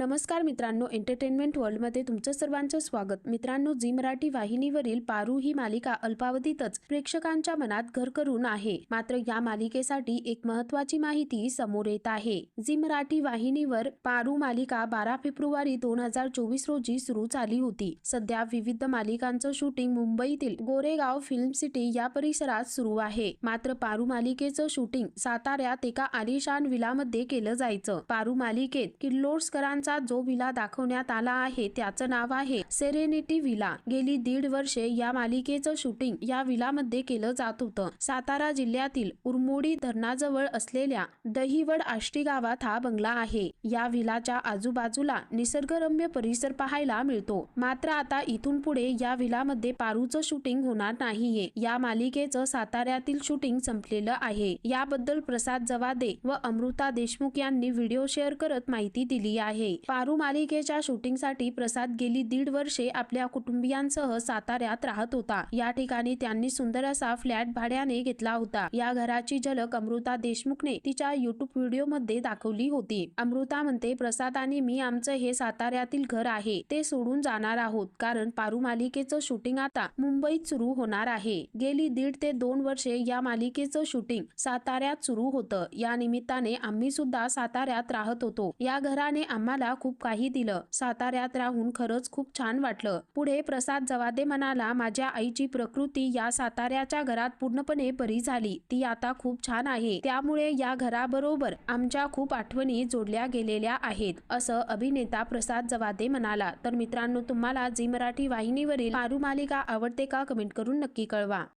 नमस्कार मित्रांनो एंटरटेनमेंट वर्ल्डमध्ये तुमचं सर्वांचं स्वागत. मित्रांनो झी मराठी वाहिनीवरील पारू ही मालिका अल्पावधीतच प्रेक्षकांच्या मनात घर करून आहे. मात्र या मालिकेसाठी एक महत्वाची माहिती समोर येत आहे. झी मराठी वाहिनीवर पारू मालिका बारा फेब्रुवारी दोन हजार चोवीस रोजी सुरू झाली होती. सध्या विविध मालिकांचं शूटिंग मुंबईतील गोरेगाव फिल्म सिटी या परिसरात सुरू आहे. मात्र पारू मालिकेचं शूटिंग साताऱ्यात एका आलिशान विलामध्ये केलं जायचं. पारू मालिकेत किर्लोस्करांचा जो विला दाखवण्यात आला आहे त्याचं नाव आहे सेरेनिटी विला गेली दीड वर्षे या मालिकेचं शूटिंग या विलामध्ये केलं जात होतं. सातारा जिल्ह्यातील उरमोडी धरणाजवळ असलेल्या दहिवड आष्टी गावात हा बंगला आहे. या विलाच्या आजूबाजूला निसर्गरम्य परिसर पाहायला मिळतो. मात्र आता इथून पुढे या विलामध्ये पारूचं शूटिंग होणार नाहीये. या मालिकेचं साताऱ्यातील शूटिंग संपलेलं आहे. याबद्दल प्रसाद जवादे व अमृता देशमुख यांनी व्हिडिओ शेअर करत माहिती दिली आहे. पारू मालिकेच्या शूटिंगसाठी प्रसाद गेली दीड वर्षे आपल्या कुटुंबियांसह साताऱ्यात राहत होता. या ठिकाणी त्यांनी सुंदर असा फ्लॅट भाड्याने घेतला होता. या घराची झलक अमृता देशमुखने तिच्या युट्यूब व्हिडिओमध्ये दाखवली होती. अमृता म्हणते प्रसाद आणि मी आमचं हे साताऱ्यातील घर आहे. ते सोडून जाणार आहोत. कारण पारू मालिकेचं शूटिंग आता मुंबईत सुरू होणार आहे. गेली दीड ते दोन वर्षे या मालिकेचं शूटिंग साताऱ्यात सुरू होतं. या निमित्ताने आम्ही सुद्धा साताऱ्यात राहत होतो. या घराने आम्हाला खूप काही दिलं. साताऱ्यात राहून खरंच खूप छान वाटलं. पुढे प्रसाद जवादे म्हणाला माझ्या आईची प्रकृती या साताऱ्याच्या घरात पूर्णपणे बरी झाली. ती आता खूप छान आहे. त्यामुळे या घराबरोबर आमच्या खूप आठवणी जोडल्या गेलेल्या आहेत असं अभिनेता प्रसाद जवादे म्हणाला. तर मित्रांनो तुम्हाला झी मराठी वाहिनीवरील मारू मालिका आवडते का? कमेंट करून नक्की कळवा.